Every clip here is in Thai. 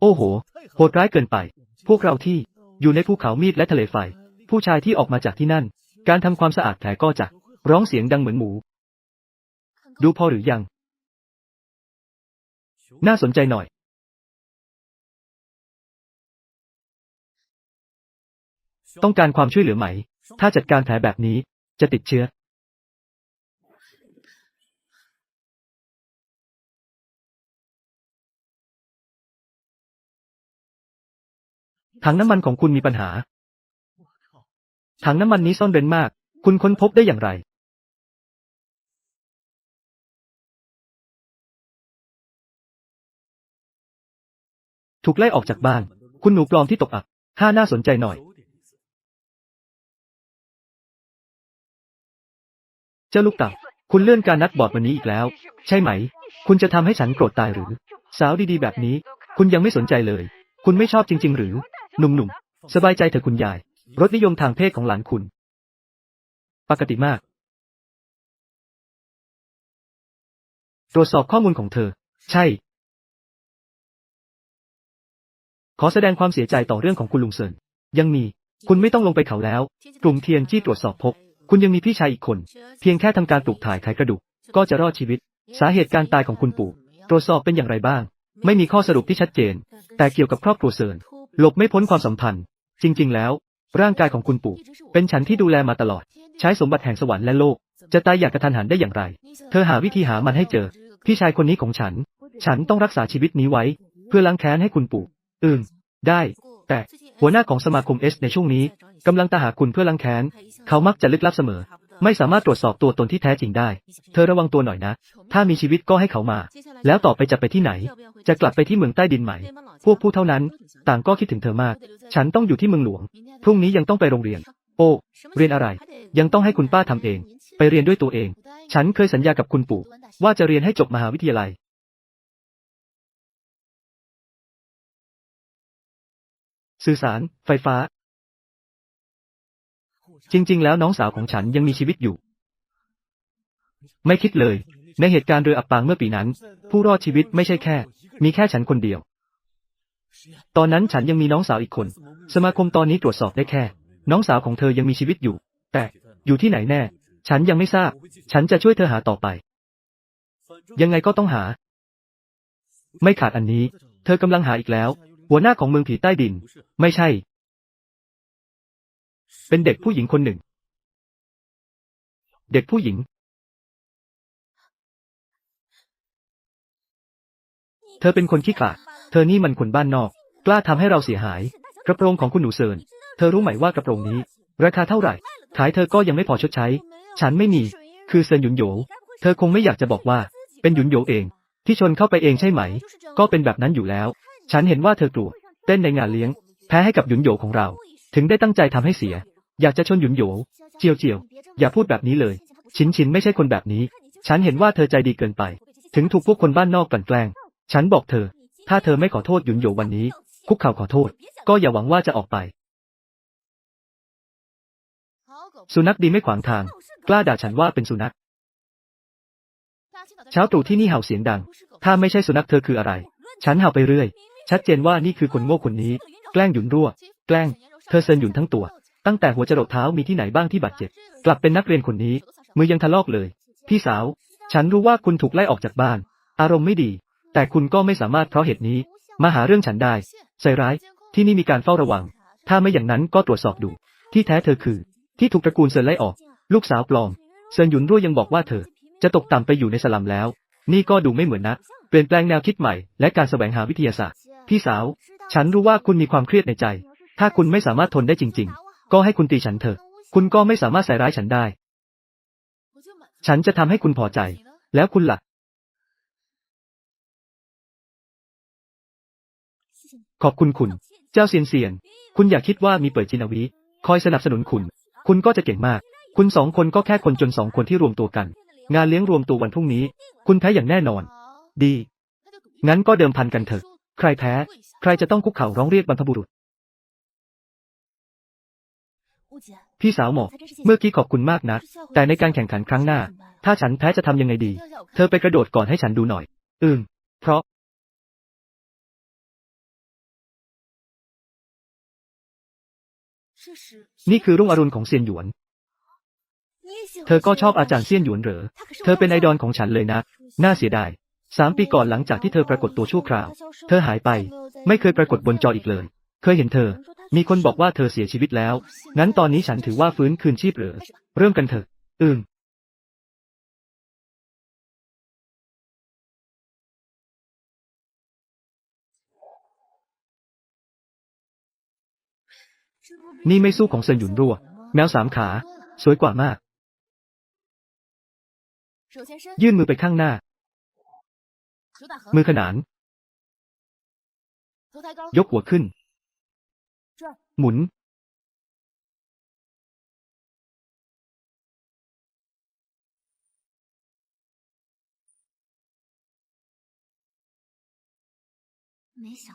โอ้โห โหดร้ายเกินไป พวกเราที่อยู่ในภูเขามีดและทะเลไฟ ผู้ชายที่ออกมาจากที่นั่น การทำความสะอาดแผลก็จะร้องเสียงดังเหมือนหมู ดูพอหรือยัง น่าสนใจหน่อย ต้องการความช่วยเหลือไหม ถ้าจัดการแผลแบบนี้จะติดเชื้อ ถังน้ำมันของคุณมีปัญหา ถังน้ำมันนี้ซ่อนเร้นมาก คุณค้นพบได้อย่างไร ถูกไล่ออกจากบ้าน คุณหนูปลอมที่ตกอับห้าน่าสนใจหน่อย เจ้าลูกเต่าคุณเลื่อนการนัดบอร์ดวันนี้อีกแล้ว ใช่ไหม คุณจะทำให้ฉันโกรธตายหรือ สาวดีๆ แบบนี้ คุณยังไม่สนใจเลย คุณไม่ชอบจริง ๆ หรือ หนุ่มๆ สบายใจเถอะคุณยาย รสนิยมทางเพศของหลานคุณ ปกติมาก ตรวจสอบข้อมูลของเธอ ใช่ ขอแสดงความเสียใจต่อเรื่องของคุณลุงเซิน ยังมี คุณไม่ต้องลงไปเขาแล้ว กลุ่มเทียนจี้ตรวจสอบพบ คุณยังมีพี่ชายอีกคน เพียงแค่ทำการปลูกถ่ายไขกระดูก ก็จะรอดชีวิต สาเหตุการตายของคุณปู่ ตรวจสอบเป็นอย่างไรบ้าง ไม่มีข้อสรุปที่ชัดเจน แต่เกี่ยวกับครอบครัวเซิน หลบไม่พ้นความสัมพันธ์ จริง ๆ แล้ว ร่างกายของคุณปู่ เป็นฉันที่ดูแลมาตลอด ใช้สมบัติแห่งสวรรค์และโลก จะตายอย่างกระทันหันได้อย่างไร เธอหาวิธีหามันให้เจอ พี่ชายคนนี้ของฉัน ฉันต้องรักษาชีวิตนี้ไว้ เพื่อล้างแค้นให้คุณปู่ อืม ได้ แต่หัวหน้าของสมาคมเอสในช่วงนี้กำลังตามหาคุณเพื่อล้างแค้น เขามักจะลึกลับเสมอ ไม่สามารถตรวจสอบตัวตนที่แท้จริงได้ เธอระวังตัวหน่อยนะ ถ้ามีชีวิตก็ให้เขามา แล้วต่อไปจะไปที่ไหน จะกลับไปที่เมืองใต้ดินไหม พวกผู้เท่านั้น ต่างก็คิดถึงเธอมาก ฉันต้องอยู่ที่เมืองหลวง พรุ่งนี้ยังต้องไปโรงเรียน โอ้ เรียนอะไร ยังต้องให้คุณป้าทำเอง ไปเรียนด้วยตัวเอง ฉันเคยสัญญากับคุณปู่ ว่าจะเรียนให้จบมหาวิทยาลัยสื่อสาร ไฟฟ้า จริง ๆ แล้วน้องสาวของฉันยังมีชีวิตอยู่ ไม่คิดเลย ในเหตุการณ์เรืออับปางเมื่อปีนั้น ผู้รอดชีวิตไม่ใช่แค่ มีแค่ฉันคนเดียว ตอนนั้นฉันยังมีน้องสาวอีกคน สมาคมตอนนี้ตรวจสอบได้แค่ น้องสาวของเธอยังมีชีวิตอยู่ แต่อยู่ที่ไหนแน่ ฉันยังไม่ทราบ ฉันจะช่วยเธอหาต่อไป ยังไงก็ต้องหา ไม่ขาดอันนี้ เธอกำลังหาอีกแล้ว หัวหน้าของเมืองผีใต้ดิน ไม่ใช่ เป็นเด็กผู้หญิงคนหนึ่ง เด็กผู้หญิง เธอเป็นคนขี้ขลาด เธอนี่มันคนบ้านนอก กล้าทำให้เราเสียหาย กระโปรงของคุณหนูเซินเธอรู้ไหมว่ากระโปรงนี้ ราคาเท่าไหร่ ขายเธอก็ยังไม่พอชดใช้ ฉันไม่มี คือเซินหยุนโหยเธอคงไม่อยากจะบอกว่า เป็นหยุนโหยเอง ที่ชนเข้าไปเองใช่ไหม ก็เป็นแบบนั้นอยู่แล้ว ฉันเห็นว่าเธอกลัว เต้นในงานเลี้ยง แพ้ให้กับหยุนโหยของเรา ถึงได้ตั้งใจทำให้เสีย อยากจะชนหยุนโหยเจียวเจียว อย่าพูดแบบนี้เลย ชินชินไม่ใช่คนแบบนี้ ฉันเห็นว่าเธอใจดีเกินไป ถึงถูกพวกคนบ้านนอกกลั่นแกล้ง ฉันบอกเธอ ถ้าเธอไม่ขอโทษหยุนโหยวันนี้ คุกเข่าขอโทษ ก็อย่าหวังว่าจะออกไป สุนัขดีไม่ขวางทาง กล้าด่าฉันว่าเป็นสุนัข เช้าตรู่ที่นี่เห่าเสียงดัง ถ้าไม่ใช่สุนัขเธอคืออะไร ฉันเห่าไปเรื่อย ชัดเจนว่านี่คือคนโง่คนนี้ แกล้งหยุนรั่ว แกล้ง เธอเซินหยุนทั้งตัว ตั้งแต่หัวจรดเท้ามีที่ไหนบ้างที่บาดเจ็บ กลับเป็นนักเรียนคนนี้ มือยังทะลอกเลย พี่สาว ฉันรู้ว่าคุณถูกไล่ออกจากบ้าน อารมณ์ไม่ดี แต่คุณก็ไม่สามารถเพราะเหตุนี้ มาหาเรื่องฉันได้ ใส่ร้าย ที่นี่มีการเฝ้าระวัง ถ้าไม่อย่างนั้นก็ตรวจสอบดู ที่แท้เธอคือ ที่ถูกตระกูลเซินไล่ออก ลูกสาวปลอม เซินหยุนรั่วยังบอกว่าเธอ จะตกต่ำไปอยู่ในสลัมแล้ว นี่ก็ดูไม่เหมือนนะเปลี่ยนแปลงแนวคิดใหม่ และการแสวงหาวิทยาศาสตร์ พี่สาว ฉันรู้ว่าคุณมีความเครียดในใจ ถ้าคุณไม่สามารถทนได้จริง ๆ ก็ให้คุณตีฉันเถอะ คุณก็ไม่สามารถใส่ร้ายฉันได้ ฉันจะทำให้คุณพอใจ แล้วคุณล่ะ ขอบคุณคุณ เจ้าเซียนเซียน คุณอย่าคิดว่ามีเปิดจินาวิคอยสนับสนุนคุณ คุณก็จะเก่งมาก คุณสองคนก็แค่คนจนสองคนที่รวมตัวกัน งานเลี้ยงรวมตัววันพรุ่งนี้ คุณแพ้อย่างแน่นอน ดี งั้นก็เดิมพันกันเถอะ ใครแพ้ ใครจะต้องคุกเข่าร้องเรียกบรรพบุรุษ พี่สาวหมอกเมื่อกี้ขอบคุณมากนะ แต่ในการแข่งขันครั้งหน้า ถ้าฉันแพ้จะทำยังไงดี เธอไปกระโดดก่อนให้ฉันดูหน่อย อืม เพราะนี่คือรุ่งอรุณของเซียนหยวน เธอก็ชอบอาจารย์เซียนหยวนเหรอ เธอเป็นไอดอลของฉันเลยนะ น่าเสียดาย สามปีก่อนหลังจากที่เธอปรากฏตัวชั่วคราว เธอหายไป ไม่เคยปรากฏบนจออีกเลย มีคนบอกว่าเธอเสียชีวิตแล้ว งั้นตอนนี้ฉันถือว่าฟื้นคืนชีพเหรอ เริ่มกันเถอะ อืมนี่ไม่สู้ของเซินหยุนรั่ว แมวสามขา สวยกว่ามาก ยื่นมือไปข้างหน้า มือขนาน ยกหัวขึ้น หมุน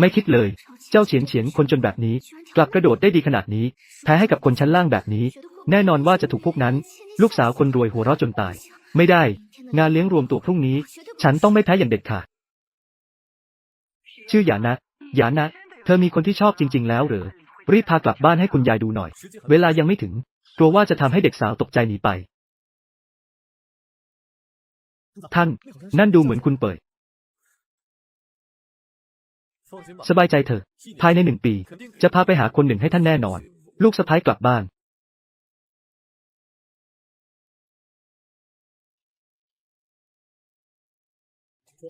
ไม่คิดเลย เจ้าเฉียนเฉียนคนจนแบบนี้ กลับกระระโดโดดดได้ได้ดีดีขขนานล่าดดนี้นี้ แน่นอนว่าจะถูกพวกนั้น ลูกสาวคนรวยปลอมกันตาย ไม่ได้ งานเลี้ยงรวมตัวพรุ่งนี้ ฉันต้องไม่แพ้อย่างเด็ดขาด ชื่อหยานะหยานะ เธอมีคนที่ชอบจริง ๆ แล้วเหรอ รีบพากลับบ้านให้คุณยายดูหน่อย เวลายังไม่ถึง กลัวว่าจะทำให้เด็กสาวตกใจหนีไป ท่าน นั่นดูเหมือนคุณเปิด สบายใจเถอะ ภายในหนึ่งปี จะพาไปหาคนหนึ่งให้ท่านแน่นอน ลูกสะพ้ายกลับบ้าน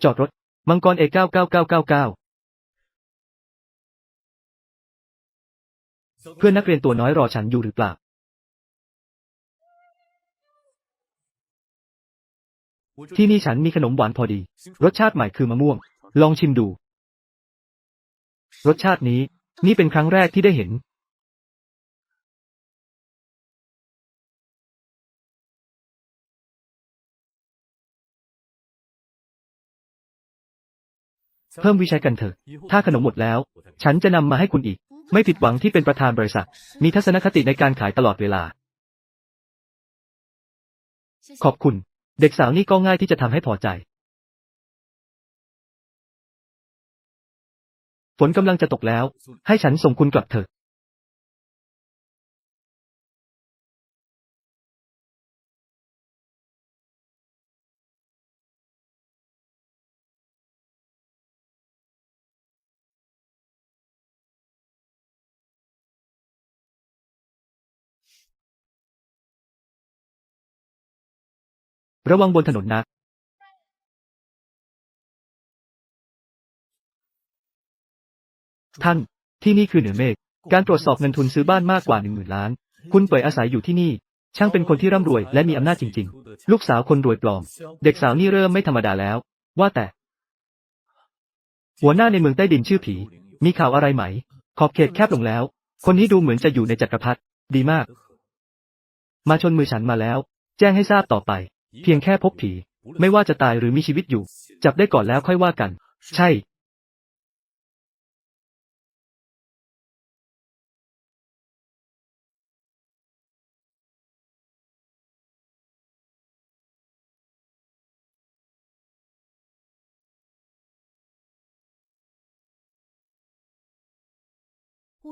จอดรถ มังกรเอเก้าเก้าเก้าเก้าเก้า เพื่อนนักเรียนตัวน้อยรอฉันอยู่หรือเปล่า ที่นี่ฉันมีขนมหวานพอดี รสชาติใหม่คือมะม่วง ลองชิมดู รสชาตินี้ นี่เป็นครั้งแรกที่ได้เห็น เพิ่มวิชัยกันเถอะ ถ้าขนมหมดแล้ว ฉันจะนำมาให้คุณอีก ไม่ผิดหวังที่เป็นประธานบริษัท มีทัศนคติในการขายตลอดเวลา ขอบคุณ เด็กสาวนี่ก็ง่ายที่จะทำให้พอใจ ฝนกำลังจะตกแล้ว ให้ฉันส่งคุณกลับเถอะ ระวังบนถนนนะท่าน ที่นี่คือเหนือเมฆ การตรวจสอบเงินทุนซื้อบ้านมากกว่าหนึ่งหมื่นล้าน คุณเปิดอาศัยอยู่ที่นี่ ช่างเป็นคนที่ร่ำรวยและมีอำนาจจริง ๆ ลูกสาวคนรวยปลอม เด็กสาวนี่เริ่มไม่ธรรมดาแล้ว ว่าแต่ หัวหน้าในเมืองใต้ดินชื่อผี มีข่าวอะไรไหม ขอบเขตแคบลงแล้ว คนนี้ดูเหมือนจะอยู่ในจักรพรรดิ ดีมาก มาชนมือฉันมาแล้ว แจ้งให้ทราบต่อไป เพียงแค่พบผี ไม่ว่าจะตายหรือมีชีวิตอยู่ จับได้ก่อนแล้วค่อยว่ากัน ใช่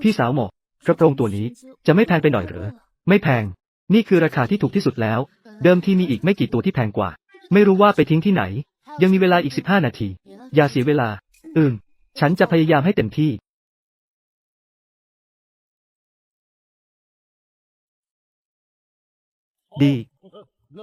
พี่สาวหมอกระโปรงตัวนี้จะไม่แพงไปหน่อยหรือ ไม่แพง นี่คือราคาที่ถูกที่สุดแล้ว เดิมทีมีอีกไม่กี่ตัวที่แพงกว่า ไม่รู้ว่าไปทิ้งที่ไหน ยังมีเวลาอีกสิบห้านาที อย่าเสียเวลา อืม ฉันจะพยายามให้เต็มที่ ดี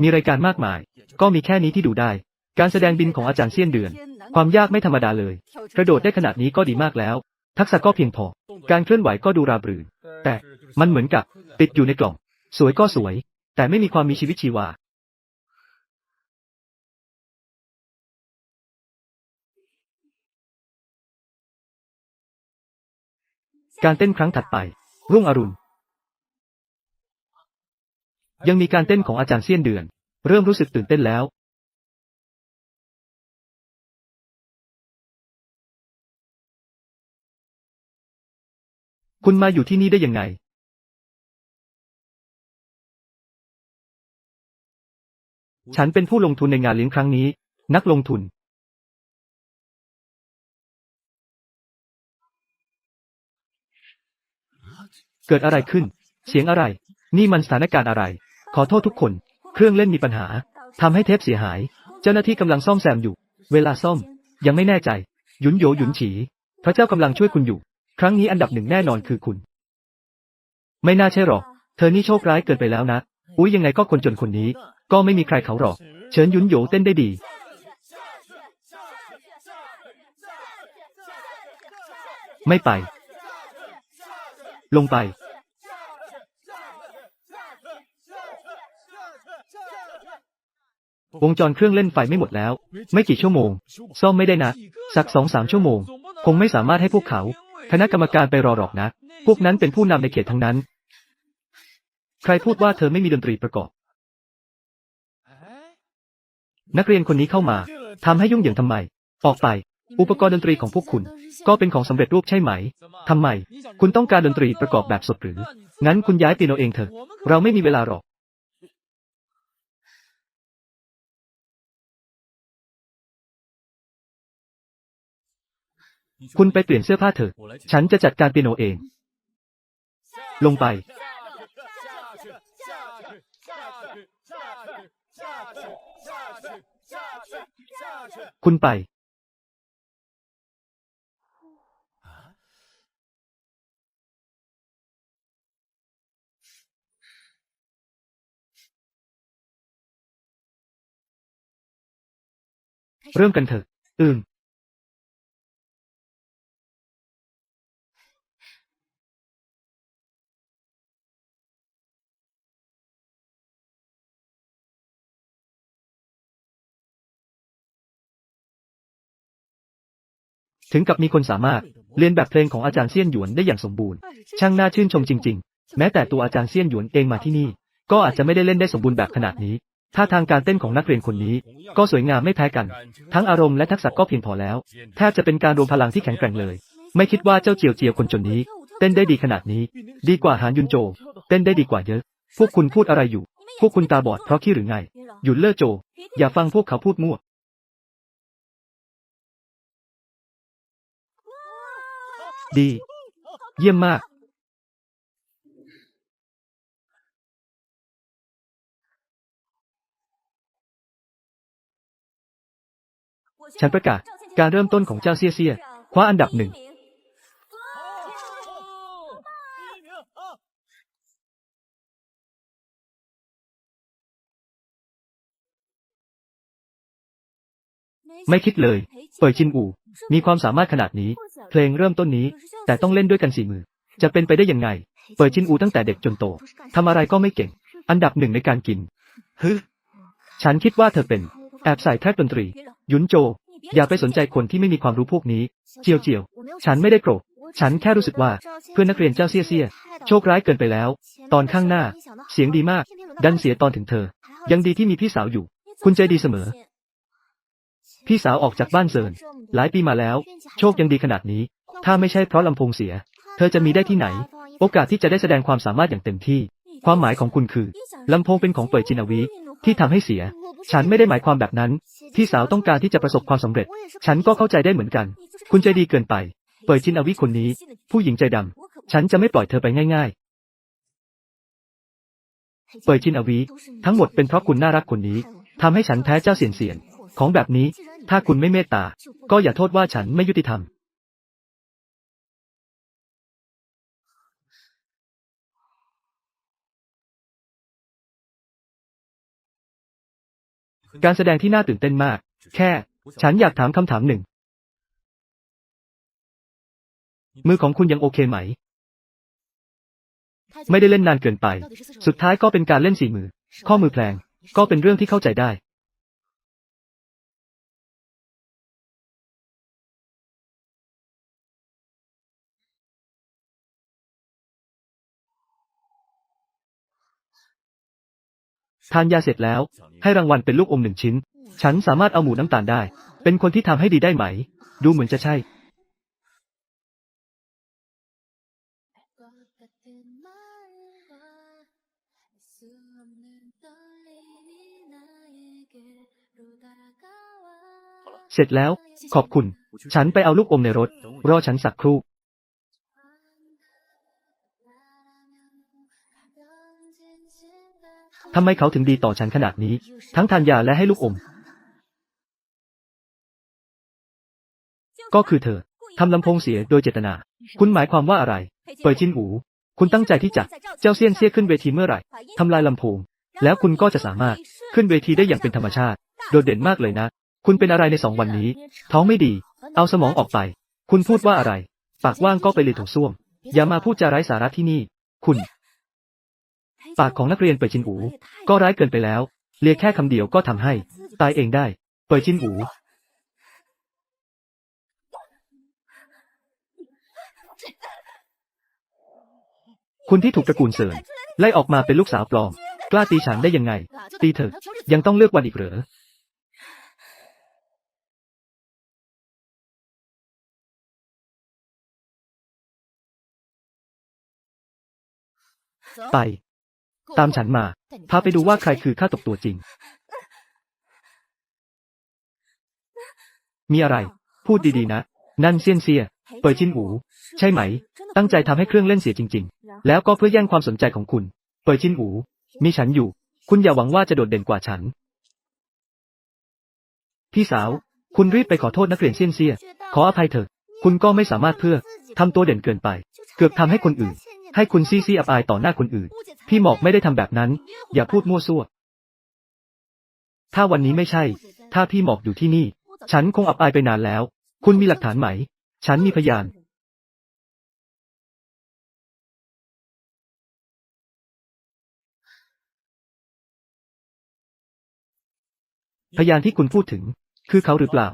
มีรายการมากมาย ก็มีแค่นี้ที่ดูได้ การแสดงบินของอาจารย์เซียนเดือน ความยากไม่ธรรมดาเลย กระโดดได้ขนาดนี้ก็ดีมากแล้ว ทักษะก็เพียงพอ การเคลื่อนไหวก็ดูราบรื่นแต่มันเหมือนกับ ติดอยู่ในกล่อง สวยก็สวย แต่ไม่มีความมีชีวิตชีวาการเต้นครั้งถัดไป รุ่งอรุณ ยังมีการเต้นของอาจารย์เซียนเดือน เริ่มรู้สึกตื่นเต้นแล้ว คุณมาอยู่ที่นี่ได้ยังไง ฉันเป็นผู้ลงทุนในงานเลี้ยงครั้งนี้ นักลงทุนเกิดอะไรขึ้น เสียงอะไร นี่มันสถานการณ์อะไร ขอโทษทุกคน เครื่องเล่นมีปัญหาทำให้เทปเสียหาย เจ้าหน้าที่กำลังซ่อมแซมอยู่ เวลาซ่อม ยังไม่แน่ใจ หยุนโยหยุนฉี พระเจ้ากำลังช่วยคุณอยู่ ครั้งนี้อันดับหนึ่งแน่นอนคือคุณ ไม่น่าใช่หรอก เธอนี่โชคร้ายเกินไปแล้วนะ อุ้ยยังไงก็คนจนคนนี้ ก็ไม่มีใครเขาหรอก เฉินยุนโหยเต้นได้ดี ไม่ไป ลงไป วงจรเครื่องเล่นไฟไม่หมดแล้ว ไม่กี่ชั่วโมง ซ่อมไม่ได้นะ สักสองสามชั่วโมง คงไม่สามารถให้พวกเขา คณะกรรมการไปรอหรอกนะ พวกนั้นเป็นผู้นำในเขตทั้งนั้น ใครพูดว่าเธอไม่มีดนตรีประกอบ นักเรียนคนนี้เข้ามาทำให้ยุ่งเหยิงทำไม ออกไป อุปกรณ์ดนตรีของพวกคุณ ก็เป็นของสำเร็จรูปใช่ไหมทำไม คุณต้องการดนตรีประกอบแบบสดหรือ งั้นคุณย้ายเปียโนเองเถอะ เราไม่มีเวลาหรอก คุณไปเปลี่ยนเสื้อผ้าเถอะ ฉันจะจัดการเปียโนเอง ลงไป คุณไปเริ่มกันเถอะ อืม ถึงกับมีคนสามารถเรียนแบบเพลงของอาจารย์เซียนหยวนได้อย่างสมบูรณ์ ช่างน่าชื่นชมจริง ๆ แม้แต่ตัวอาจารย์เซียนหยวนเองมาที่นี่ ก็อาจจะไม่ได้เล่นได้สมบูรณ์แบบขนาดนี้ถ้าทางการเต้นของนักเรียนคนนี้ ก็สวยงามไม่แพ้กัน ทั้งอารมณ์และทักษะก็เพียงพอแล้ว แทบจะเป็นการรวมพลังที่แข็งแกร่งเลย ไม่คิดว่าเจ้าเจียวเจียวคนจนนี้ เต้นได้ดีขนาดนี้ ดีกว่าหานยุนโจ เต้นได้ดีกว่าเยอะ พวกคุณพูดอะไรอยู่ พวกคุณตาบอดเพราะขี้หรือไง หยุดเล่อโจ อย่าฟังพวกเขาพูดมั่ว ดี เยี่ยมมาก ฉันประกาศ การเริ่มต้นของเจ้าเซี่ยเซี่ยคว้าอันดับหนึ่ง ไม่คิดเลย เปิดชินอูมีความสามารถขนาดนี้ เพลงเริ่มต้นนี้ แต่ต้องเล่นด้วยกันสี่มือ จะเป็นไปได้ยังไง เปิดชินอูตั้งแต่เด็กจนโตทำอะไรก็ไม่เก่ง อันดับหนึ่งในการกินฮึฉันคิดว่าเธอเป็น แอบใส่แทร็กดนตรี ยุนโจ อย่าไปสนใจคนที่ไม่มีความรู้พวกนี้ เจียวเจียว ฉันไม่ได้โกรธ ฉันแค่รู้สึกว่า เพื่อนนักเรียนเจ้าเซี่ยเซี่ยโชคร้ายเกินไปแล้ว ตอนข้างหน้า เสียงดีมาก ดันเสียตอนถึงเธอ ยังดีที่มีพี่สาวอยู่ คุณใจดีเสมอ พี่สาวออกจากบ้านเซินหลายปีมาแล้ว โชคยังดีขนาดนี้ ถ้าไม่ใช่เพราะลำโพงเสีย เธอจะมีได้ที่ไหน โอกาสที่จะได้แสดงความสามารถอย่างเต็มที่ ความหมายของคุณคือลำโพงเป็นของเปิดจินาวิที่ทำให้เสีย ฉันไม่ได้หมายความแบบนั้น พี่สาวต้องการที่จะประสบความสำเร็จ ฉันก็เข้าใจได้เหมือนกัน คุณใจดีเกินไป เปิดจินาวิคนนี้ ผู้หญิงใจดำฉันจะไม่ปล่อยเธอไปง่าย ๆ เปิดจินอวีทั้งหมดเป็นเพราะคุณน่ารักคนนี้ทำให้ฉันแพ้เจ้าเสียนเสียน ของแบบนี้ ถ้าคุณไม่เมตตา ก็อย่าโทษว่าฉันไม่ยุติธรรม การแสดงที่น่าตื่นเต้นมาก แค่ ฉันอยากถามคำถามหนึ่ง มือของคุณยังโอเคไหม ไม่ได้เล่นนานเกินไป สุดท้ายก็เป็นการเล่นสี่มือ ข้อมือแพลง ก็เป็นเรื่องที่เข้าใจได้ ทานยาเสร็จแล้ว ให้รางวัลเป็นลูกอมหนึ่งชิ้น ฉันสามารถเอาหมูน้ำตาลได้ เป็นคนที่ทำให้ดีได้ไหม ดูเหมือนจะใช่ เสร็จแล้ว ขอบคุณ ฉันไปเอาลูกอมในรถ รอฉันสักครู่ ทำไมเขาถึงดีต่อฉันขนาดนี้ ทั้งทานยาและให้ลูกอม ก็คือเธอทำลำโพงเสียโดยเจตนา คุณหมายความว่าอะไร เปิดจินหู คุณตั้งใจที่จะ เจ้าเซียนเซี่ยขึ้นเวทีเมื่อไหร่ทำลายลำโพง แล้วคุณก็จะสามารถขึ้นเวทีได้อย่างเป็นธรรมชาติ โดดเด่นมากเลยนะ คุณเป็นอะไรในสองวันนี้ ท้องไม่ดี เอาสมองออกไป คุณพูดว่าอะไร ปากว่างก็ไปเลยถูกส้วม อย่ามาพูดจาไร้สาระที่นี่ คุณ ปากของนักเรียนเปิดจินอู ก็ร้ายเกินไปแล้วเรียกแค่คำเดียวก็ทำให้ ตายเองได้ เปิดจินอู คุณที่ถูกตระกูลเซินไล่ออกมาเป็นลูกสาวปลอม กล้าตีฉันได้ยังไง ตีเถอะ ยังต้องเลือกวันอีกเหรอไป ตามฉันมา พาไปดูว่าใครคือข้าตกตัวจริง มีอะไร พูดดีๆนะ นั่นเซียนเซีย เปิดจินหู ใช่ไหม ตั้งใจทำให้เครื่องเล่นเสียจริง ๆ แล้วก็เพื่อแย่งความสนใจของคุณ เปิดจินหู มีฉันอยู่ คุณอย่าหวังว่าจะโดดเด่นกว่าฉัน พี่สาว คุณรีบไปขอโทษนักเรียนเซียนเซีย ขออภัยเถอะ คุณก็ไม่สามารถเพื่อทำตัวเด่นเกินไป เกือบทำให้คนอื่น ให้คุณซีซีอับอายต่อหน้าคนอื่น พี่หมอกไม่ได้ทำแบบนั้น อย่าพูดมั่วซั่ว ถ้าวันนี้ไม่ใช่ ถ้าพี่หมอกอยู่ที่นี่ ฉันคงอับอายไปนานแล้ว คุณมีหลักฐานไหม ฉันมีพยาน พยานที่คุณพูดถึง คือเขาหรือเปล่า